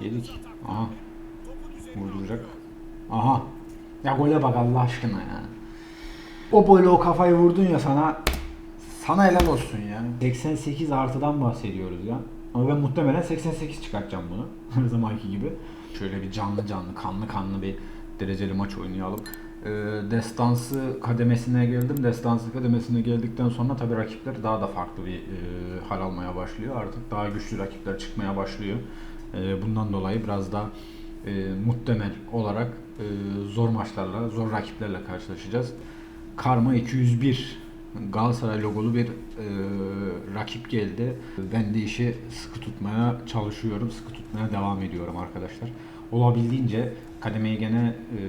Yedik. Aha. Vurduracak. Aha. Ya gole bak Allah aşkına ya. O böyle o kafayı vurdun ya sana sana helal olsun ya. 88 artıdan bahsediyoruz ya. Ama ben muhtemelen 88 çıkartacağım bunu. Her zamanki gibi. Şöyle bir canlı canlı, kanlı kanlı bir dereceli maç oynayalım. Ee, destansı kademesine geldim. Destansı kademesine geldikten sonra tabii rakipler daha da farklı bir e, hal almaya başlıyor. Artık daha güçlü rakipler çıkmaya başlıyor. E, bundan dolayı biraz daha e, muhtemel olarak e, zor maçlarla, zor rakiplerle karşılaşacağız. Karma 201 Galatasaray logolu bir e, rakip geldi. Ben de işi sıkı tutmaya çalışıyorum, sıkı tutmaya devam ediyorum arkadaşlar. Olabildiğince kademeyi gene e,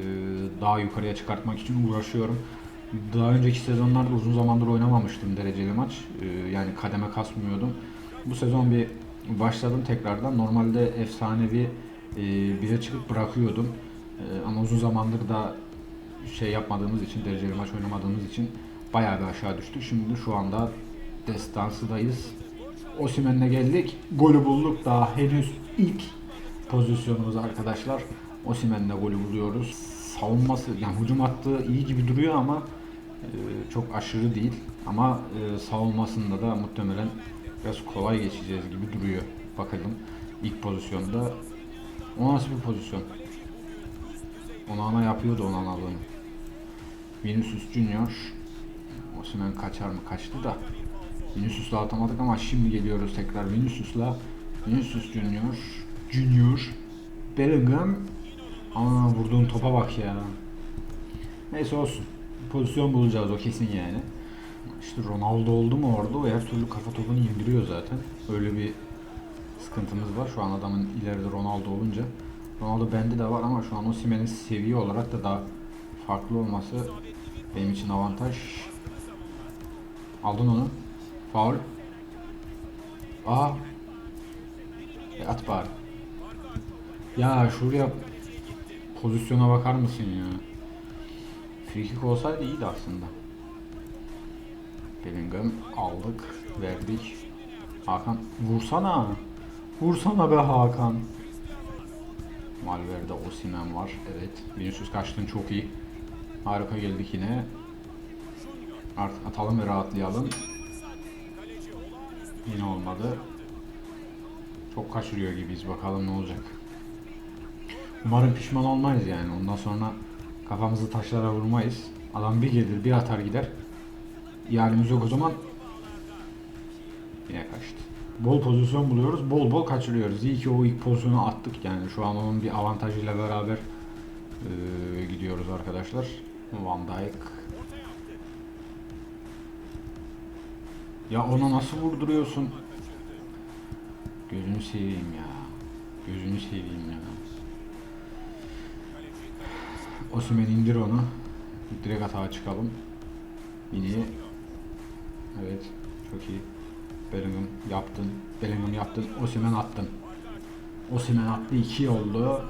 daha yukarıya çıkartmak için uğraşıyorum. Daha önceki sezonlarda uzun zamandır oynamamıştım dereceli maç. E, yani kademe kasmıyordum. Bu sezon bir başladım tekrardan. Normalde efsanevi e, bire çıkıp bırakıyordum. E, ama uzun zamandır da şey yapmadığımız için, dereceli maç oynamadığımız için bayağı bir aşağı düştük. Şimdi şu anda destansıdayız. Osimhen'le geldik. Golü bulduk daha henüz ilk pozisyonumuz arkadaşlar. Osimhen'le golü buluyoruz. Savunması, yani hücum attığı iyi gibi duruyor ama e, çok aşırı değil. Ama e, savunmasında da muhtemelen biraz kolay geçeceğiz gibi duruyor. Bakalım ilk pozisyonda. O nasıl bir pozisyon? Onana yapıyordu Onana'lığını. Vinicius Junior. Osimhen kaçar mı? Kaçtı da. Vinicius'la atamadık ama şimdi geliyoruz tekrar Vinicius'la. Vinicius Junior. Junior. Bellingham. Aa vurduğun topa bak ya. Neyse olsun. Pozisyon bulacağız o kesin yani. İşte Ronaldo oldu mu orada o her türlü kafa topunu indiriyor zaten. Öyle bir sıkıntımız var. Şu an adamın ileride Ronaldo olunca. Ronaldo bende de var ama şu an Osimhen'in seviye olarak da daha farklı olması benim için avantaj. Aldın onu. Faul. Aa. E at bari. Ya şuraya pozisyona bakar mısın ya? Free kick olsaydı iyiydi aslında. Bellingham aldık, verdik. Hakan vursana. Vursana be Hakan. Malver'de Osimhen var. Evet. Vinicius kaçtın çok iyi. Harika geldik yine. Artık atalım ve rahatlayalım. Yine olmadı. Çok kaçırıyor gibiyiz. Bakalım ne olacak. Umarım pişman olmayız yani. Ondan sonra kafamızı taşlara vurmayız. Adam bir gelir bir atar gider. İhalemiz yok o zaman. Yine kaçtı. Bol pozisyon buluyoruz. Bol bol kaçırıyoruz. İyi ki o ilk pozisyonu attık yani. Şu an onun bir avantajıyla beraber eee, gidiyoruz arkadaşlar. Van Dijk. Ya ona nasıl vurduruyorsun? Gözünü seveyim ya. Gözünü seveyim ya. Osimhen indir onu. Direkt atağa çıkalım. Yine. Evet. Çok iyi. Bellingham yaptın. Bellingham yaptın. Osimhen attın. Osimhen attı. 2 oldu.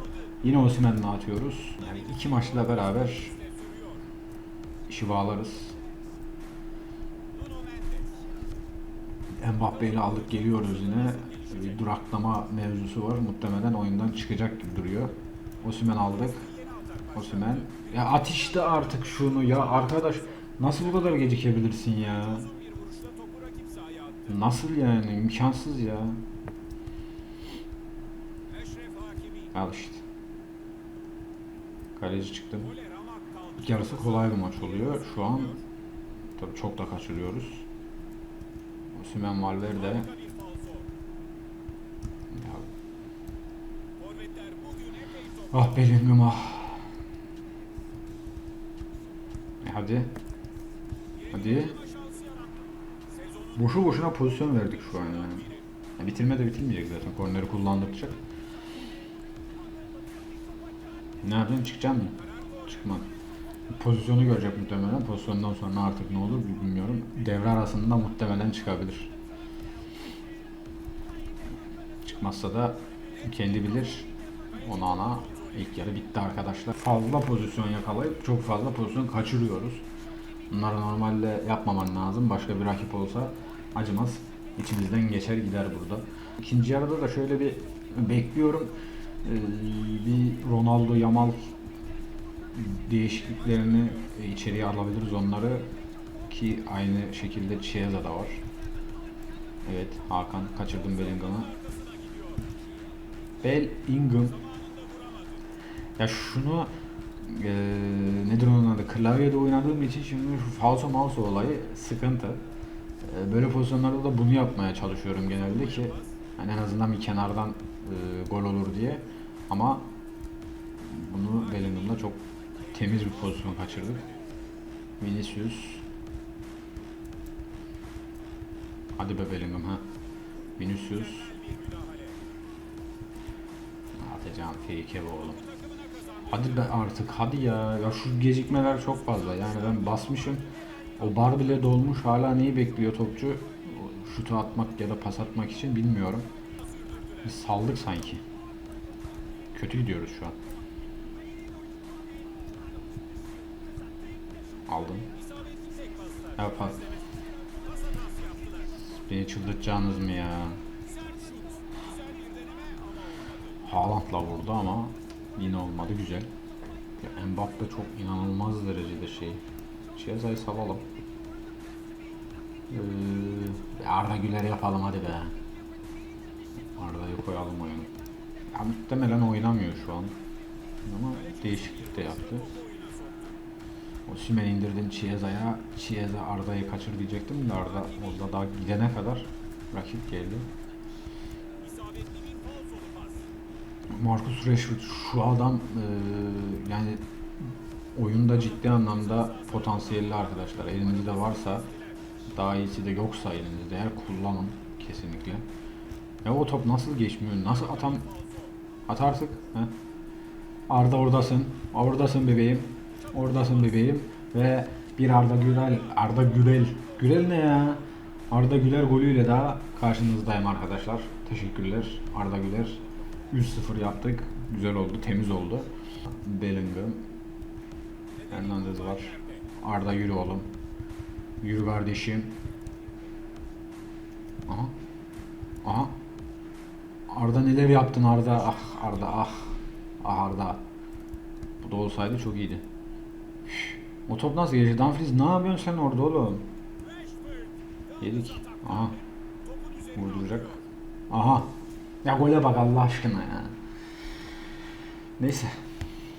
Yine Osimhen'le atıyoruz. Yani iki maçla beraber işi bağlarız. Mbappe ile aldık geliyoruz yine. Bir duraklama mevzusu var. Muhtemelen oyundan çıkacak gibi duruyor. Osimhen aldık. Osimhen. Ya at işte artık şunu ya arkadaş. Nasıl bu kadar gecikebilirsin ya? Nasıl yani? imkansız ya. Al işte. Kaleci çıktım. İlk yarısı kolay bir maç oluyor. Şu an tabii çok da kaçırıyoruz. Osimhen Valverde. Ya. Ah Bellingham ah. E hadi. Hadi. Boşu boşuna pozisyon verdik şu an yani. Ya bitirme de bitirmeyecek zaten. Korneri kullandıracak. Ne yapayım çıkacak mı? Çıkma. Pozisyonu görecek muhtemelen. Pozisyondan sonra artık ne olur bilmiyorum. Devre arasında muhtemelen çıkabilir. Çıkmazsa da kendi bilir. Ona ana ilk yarı bitti arkadaşlar. Fazla pozisyon yakalayıp çok fazla pozisyon kaçırıyoruz. Bunları normalde yapmaman lazım. Başka bir rakip olsa acımaz. İçimizden geçer gider burada. İkinci yarıda da şöyle bir bekliyorum. Ee, bir Ronaldo Yamal değişikliklerini içeriye alabiliriz onları ki aynı şekilde Chiesa da var. Evet Hakan kaçırdım Bellingham'ı. Bellingham ya şunu eee nedir onun adı klavyede oynadığım için şimdi şu falso mouse olayı sıkıntı. Eee, böyle pozisyonlarda da bunu yapmaya çalışıyorum genelde ki hani en azından bir kenardan eee, gol olur diye. Ama bunu Bellingham'da çok temiz bir pozisyon kaçırdık. Vinicius. Hadi be Bellingham ha. Vinicius. Atacağım fake bu oğlum. Hadi be artık hadi ya. Ya şu gecikmeler çok fazla. Yani ben basmışım. O bar bile dolmuş. Hala neyi bekliyor topçu? Şutu atmak ya da pas atmak için bilmiyorum. Biz saldık sanki. Kötü gidiyoruz şu an. Aldım. Ya pas. Beni çıldırtacaksınız mı ya? Haaland'la vurdu ama yine olmadı güzel. Ya Mbappe çok inanılmaz derecede şey. Chiesa'yı salalım. Ee, Arda Güler yapalım hadi be. Arda'yı koyalım oyunu. Ya muhtemelen oynamıyor şu an. Ama değişiklik de yaptı. Osimhen indirdin Chiesa'ya. Chiesa Arda'yı kaçır diyecektim de Arda orada daha gidene kadar rakip geldi. Marcus Rashford şu adam eee, yani oyunda ciddi anlamda potansiyelli arkadaşlar. Elinizde varsa daha iyisi de yoksa elinizde eğer kullanın kesinlikle. Ya o top nasıl geçmiyor? Nasıl atam at artık? He? Arda oradasın. Oradasın bebeğim. Oradasın bebeğim ve bir Arda Gürel, Arda Gürel. Gürel ne ya? Arda Güler golüyle daha karşınızdayım arkadaşlar. Teşekkürler Arda Güler. 3-0 yaptık. Güzel oldu, temiz oldu. Bellingham. Hernandez var. Arda yürü oğlum. Yürü kardeşim. Aha. Aha. Arda neler yaptın Arda? Ah Arda ah. Ah Arda. Bu da olsaydı çok iyiydi. Üf, O top nasıl geçti? Dumfries ne yapıyorsun sen orada oğlum? Yedik. Aha. Vurduracak. Aha. Ya gole bak Allah aşkına ya. Neyse.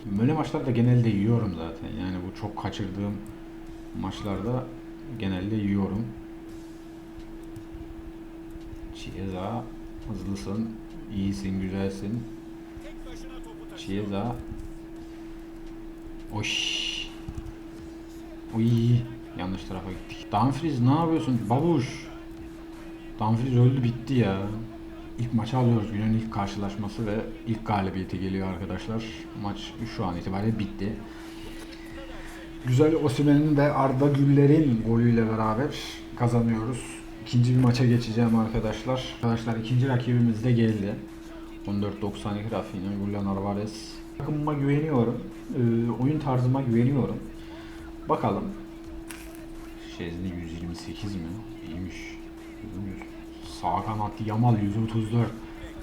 Böyle maçlarda genelde yiyorum zaten. Yani bu çok kaçırdığım maçlarda genelde yiyorum. Chiesa hızlısın, iyisin, güzelsin. Chiesa Oş. Oy. Yanlış tarafa gittik. Dumfries ne yapıyorsun? Babuş. Dumfries öldü bitti ya. İlk maçı alıyoruz. Günün ilk karşılaşması ve ilk galibiyeti geliyor arkadaşlar. Maç şu an itibariyle bitti. Güzel Osimhen'in ve Arda Güller'in golüyle beraber kazanıyoruz. İkinci bir maça geçeceğim arkadaşlar. Arkadaşlar ikinci rakibimiz de geldi. 14.92 Rafinha, Julian Alvarez. Takımıma güveniyorum. Ee, oyun tarzıma güveniyorum. Bakalım. Şezni 128 mi? İyiymiş. Sağ kanat Yamal 134.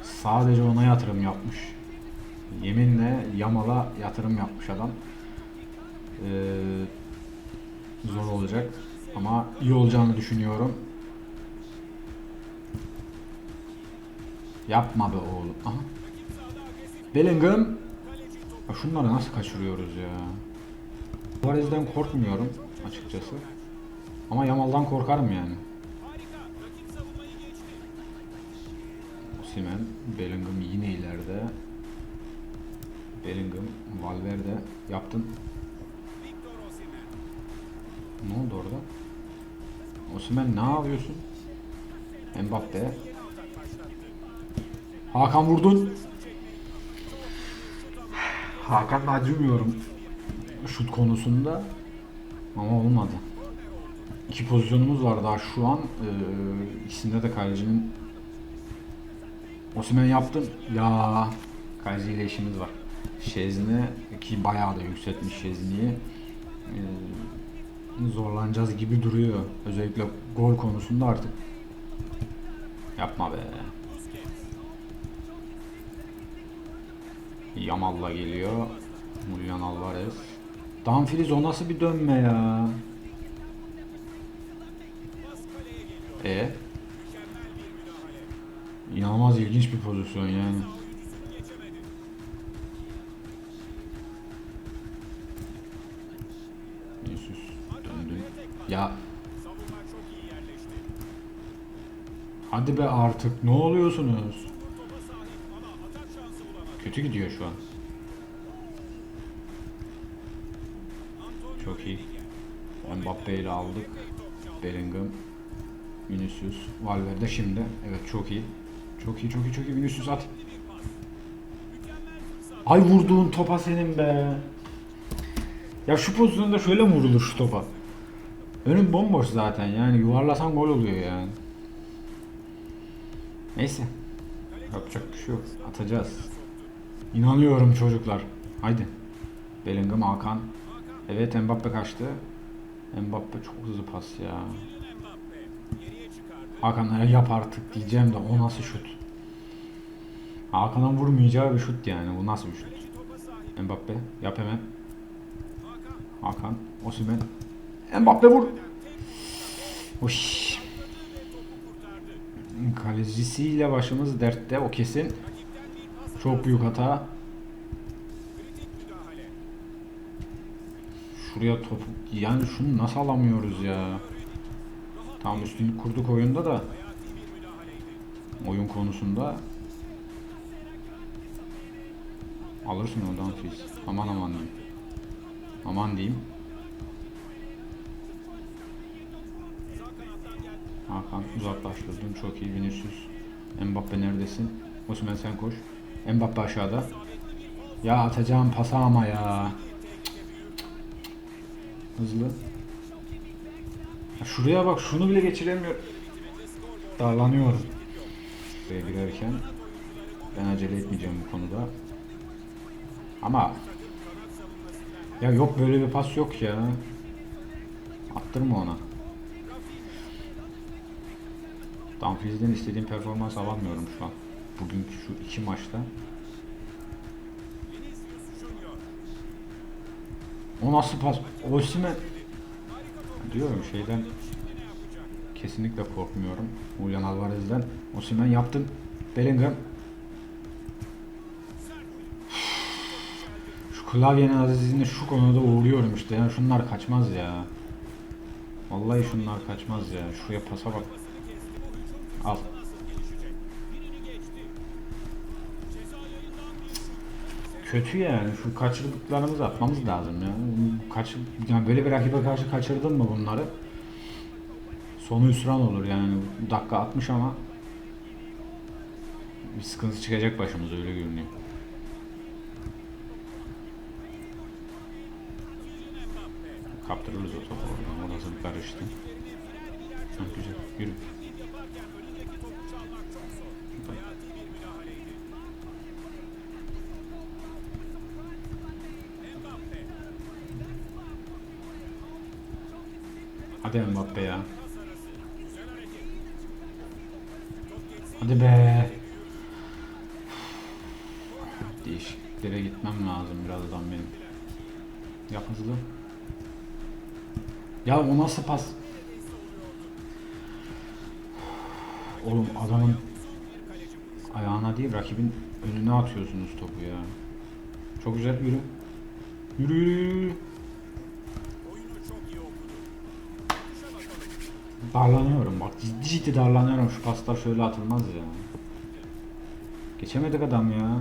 Sadece ona yatırım yapmış. Yeminle Yamal'a yatırım yapmış adam. Ee, zor olacak ama iyi olacağını düşünüyorum. Yapma be oğlum. Aha. Bellingham. Ya şunları nasıl kaçırıyoruz ya? Suarez'den korkmuyorum açıkçası. Ama Yamal'dan korkarım yani. Osimhen, Bellingham yine ileride. Bellingham, Valverde yaptın. Ne oldu orada? Osimhen ne yapıyorsun? Mbappe. Hakan vurdun. Hakan'la acımıyorum şut konusunda ama olmadı. İki pozisyonumuz var daha şu an. Ee, ikisinde de kalecinin Osimhen yaptın. Ya kaleciyle işimiz var. Şezni ki bayağı da yükseltmiş Şezni'yi. Ee, zorlanacağız gibi duruyor. Özellikle gol konusunda artık. Yapma be. Yamal'la geliyor. Julian Alvarez. Dumfries o nasıl bir dönme ya? E İnanılmaz ilginç bir pozisyon yani. Vinicius döndü. Ya Hadi be artık ne oluyorsunuz? Kötü gidiyor şu an. Çok iyi. Mbappe ile aldık. Bellingham. Vinicius. Valverde şimdi. Evet çok iyi. Çok iyi çok iyi çok iyi. Vinicius at. Ay vurduğun topa senin be. Ya şu pozisyonda şöyle mi vurulur şu topa? Önüm bomboş zaten yani yuvarlasan gol oluyor yani. Neyse. Yapacak bir şey yok. Atacağız. İnanıyorum çocuklar. Haydi. Bellingham Hakan. Evet Mbappe kaçtı. Mbappe çok hızlı pas ya. Hakan yap artık diyeceğim de o nasıl şut? Hakan'ın vurmayacağı bir şut yani. Bu nasıl bir şut? Mbappe yap hemen. Hakan, Osimhen. Mbappe vur. Oy. Kalecisiyle başımız dertte o kesin. Çok büyük hata. Şuraya topu yani şunu nasıl alamıyoruz ya? Tam üstünlük kurduk oyunda da. Oyun konusunda. Alırsın oradan fiz. Aman aman diyeyim. Aman diyeyim. Hakan uzaklaştırdın. Çok iyi Vinicius. Mbappe neredesin? Osman sen koş. Mbappe aşağıda. Ya atacağım pasa ama ya. Hızlı. Ya şuraya bak şunu bile geçiremiyor. Darlanıyorum. Buraya girerken ben acele etmeyeceğim bu konuda. Ama ya yok böyle bir pas yok ya. Attırma ona. Dumfries'den istediğim performans alamıyorum şu an. Bugünkü şu iki maçta. O nasıl pas? Osimhen diyorum şeyden kesinlikle korkmuyorum. Julian Alvarez'den. Osimhen yaptın. Bellingham. Şu klavyenin azizliğine şu konuda uğruyorum işte. Yani şunlar kaçmaz ya. Vallahi şunlar kaçmaz ya. Şuraya pasa bak. Al. Kötü yani. Şu kaçırdıklarımızı atmamız lazım ya. Kaç, yani böyle bir rakibe karşı kaçırdın mı bunları? Sonu hüsran olur yani. Dakika 60 ama bir sıkıntı çıkacak başımıza öyle görünüyor. Kaptırırız o topu oradan. Orası bir karıştı. Ha, güzel. Yürü. Hadi Mbappe ya. Hadi be. Değişikliklere gitmem lazım birazdan benim. Yap hızlı. Ya o nasıl pas? Oğlum adamın ayağına değil rakibin önüne atıyorsunuz topu ya. Çok güzel yürü. Yürü yürü yürü. Darlanıyorum bak ciddi ciddi darlanıyorum şu paslar şöyle atılmaz ya. Geçemedik adam ya.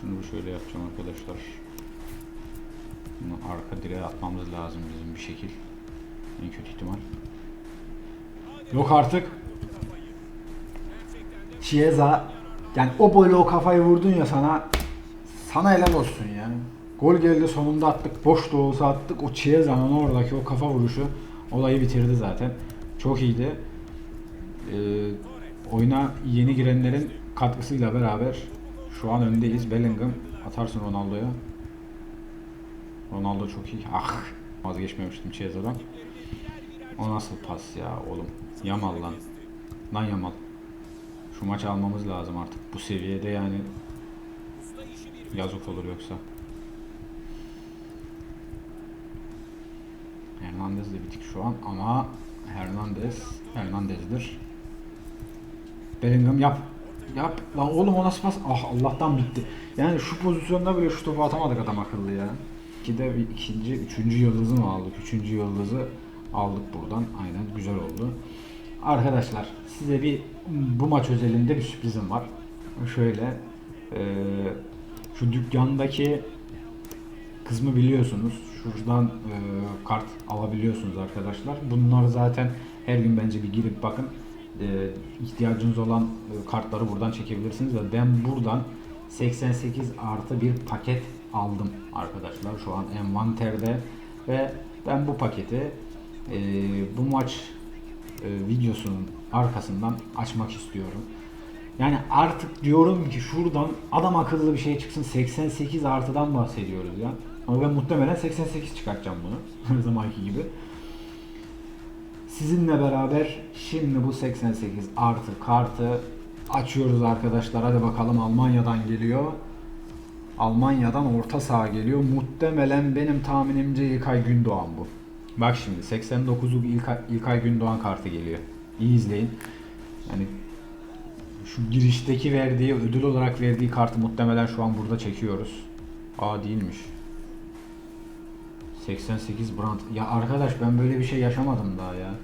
Şunu bir şöyle yapacağım arkadaşlar. Bunu arka direğe atmamız lazım bizim bir şekil. En kötü ihtimal. Yok artık. Chiesa yani o boyla o kafayı vurdun ya sana sana helal olsun yani. Gol geldi sonunda attık. Boş da olsa attık. O Chiesa'nın oradaki o kafa vuruşu olayı bitirdi zaten. Çok iyiydi. Ee, oyuna yeni girenlerin katkısıyla beraber şu an öndeyiz. Bellingham atarsın Ronaldo'ya. Ronaldo çok iyi. Ah vazgeçmemiştim Chiesa'dan. O nasıl pas ya oğlum. Yamal lan. Lan Yamal. Şu maçı almamız lazım artık. Bu seviyede yani Yazık olur yoksa. Hernandez de bitik şu an ama Hernandez Hernandez'dir. Bellingham yap. Yap. Lan oğlum o nasıl pas? Ah Allah'tan bitti. Yani şu pozisyonda bile şu topu atamadık adam akıllı ya. İki de ikinci, üçüncü yıldızı mı aldık? Üçüncü yıldızı aldık buradan. Aynen güzel oldu. Arkadaşlar size bir bu maç özelinde bir sürprizim var. Şöyle eee, şu dükkandaki kısmı biliyorsunuz. Şuradan eee, kart alabiliyorsunuz arkadaşlar. Bunlar zaten her gün bence bir girip bakın. Eee, ihtiyacınız olan e, kartları buradan çekebilirsiniz ve ben buradan 88 artı bir paket aldım arkadaşlar şu an envanterde ve ben bu paketi eee, bu maç e, videosunun arkasından açmak istiyorum. Yani artık diyorum ki şuradan adam akıllı bir şey çıksın 88 artıdan bahsediyoruz ya. Ama ben muhtemelen 88 çıkartacağım bunu. Her zamanki gibi. Sizinle beraber şimdi bu 88 artı kartı açıyoruz arkadaşlar. Hadi bakalım Almanya'dan geliyor. Almanya'dan orta saha geliyor. Muhtemelen benim tahminimce İlkay Gündoğan bu. Bak şimdi 89'luk İlkay, İlkay Gündoğan kartı geliyor. İyi izleyin. Yani şu girişteki verdiği ödül olarak verdiği kartı muhtemelen şu an burada çekiyoruz. Aa değilmiş. 88 Brandt. Ya arkadaş ben böyle bir şey yaşamadım daha ya.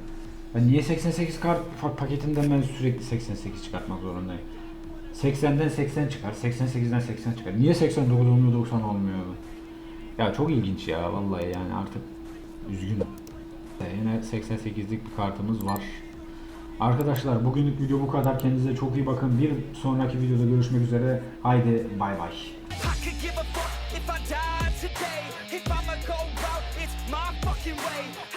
Ben niye 88 kart pa- paketinden ben sürekli 88 çıkartmak zorundayım? 80'den 80 çıkar, 88'den 80 çıkar. Niye 89 olmuyor 90 olmuyor? Ya çok ilginç ya vallahi yani artık üzgünüm. Yine 88'lik bir kartımız var. Arkadaşlar bugünlük video bu kadar. Kendinize çok iyi bakın. Bir sonraki videoda görüşmek üzere. Haydi bay bay. İf I died today. If I'ma go out, it's my fucking way.